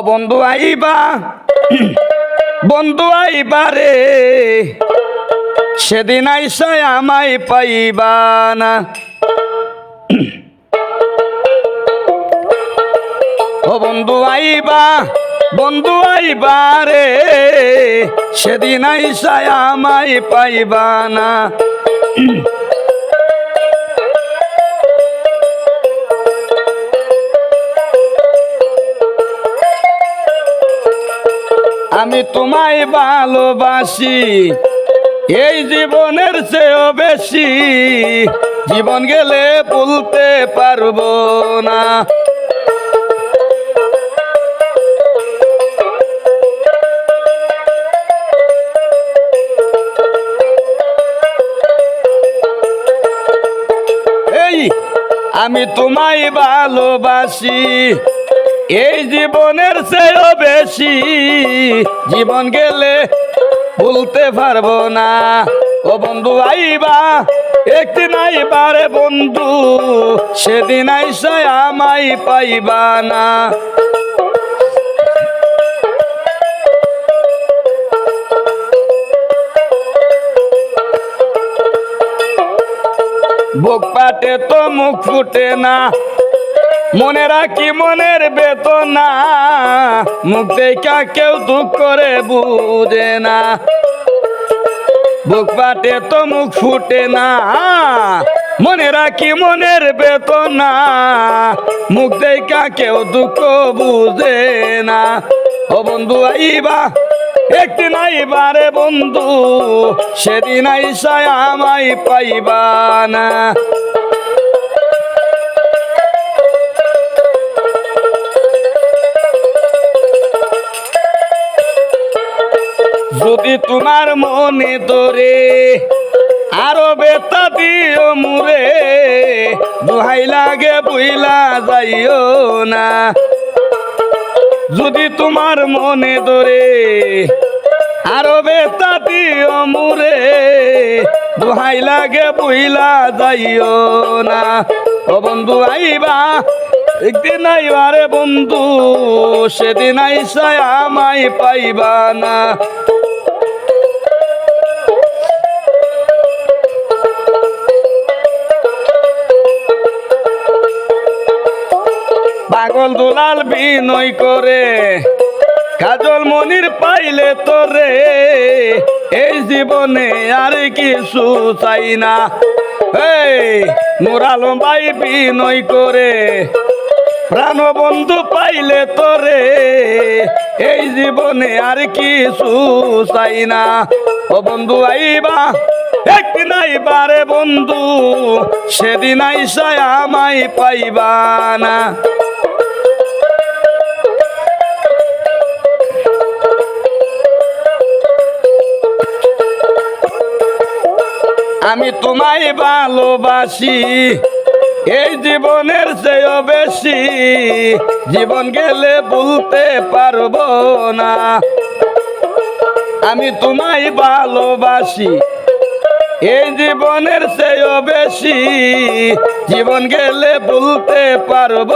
বন্ধু আইবা। বন্ধু আইবা রে। সেদিন আইসায় আমায় পাইবা না। ও বন্ধু আইবা বন্ধু আইবা রে। সেদিন আইসায় আমায় পাইবা না। আমি তোমায় ভালোবাসি। এই জীবনের চেয়েও বেশি। জীবন গেলে বলতে পারব না। আমি তোমায় ভালোবাসি। এই জীবনের চেয়েও বেশি জীবন গেলে ভুলতে পারব না। ও বন্ধু, আইবা, একদিন আইবারে বন্ধু, সেদিন আইসায় আমায় পাইবা না। বুক পাটে তো মুখ ফুটে না। মনে রাখি মনের বেতনা মুখ দেখা কেউ দুঃখ করে বুঝে না। বুক পাটে তো মুখ ফুটে না। মনে রাখি মনের বেতনা মুখ দেখা কেউ দুঃখ বুঝে না। ও বন্ধু, আইবা একদিন আইবারে বন্ধু, সেদিন আইসায় আমায় পাইবা না। যদি তোমার মনে ধরে, আরও বেতা দিও মুরে দোহাই লাগে, বুইলা যাইও না। যদি তোমার মনে ধরে, আরও বেতা দিও মুরে দোহাই লাগে, বুইলা যাইও না। ও বন্ধু, আইবা। একদিন আইবারে বন্ধু, সেদিন আইসায় আমায় পাইবা না। পাগল দুলাল বিনয় করে। কাজল মনির পাইলে তোরে, এই জীবনে আর কিছু চাই না। এই নুরালম ভাই বিনয় করে প্রাণ বন্ধু পাইলে তোরে, এই জীবনে আর কিছু চাই না। ও বন্ধু, আইবা, একদিন আইবারে বন্ধু, সেদিন আইসায় আমায় পাইবা না। আমি তোমায় ভালোবাসি। এই জীবনের চেয়েও বেশি জীবন গেলে বলতে পারব না। আমি তোমায় ভালোবাসি। এই জীবনের চেয়েও বেশি জীবন গেলে বলতে পারব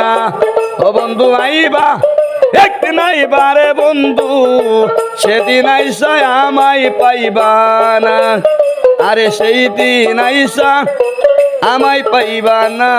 না। ও বন্ধু আইবা, একদিন আইবারে বন্ধু, সেদিন আইসায় আমায় পাইবা না। আরে সেই দিন আইসা আমায় পাইবা না।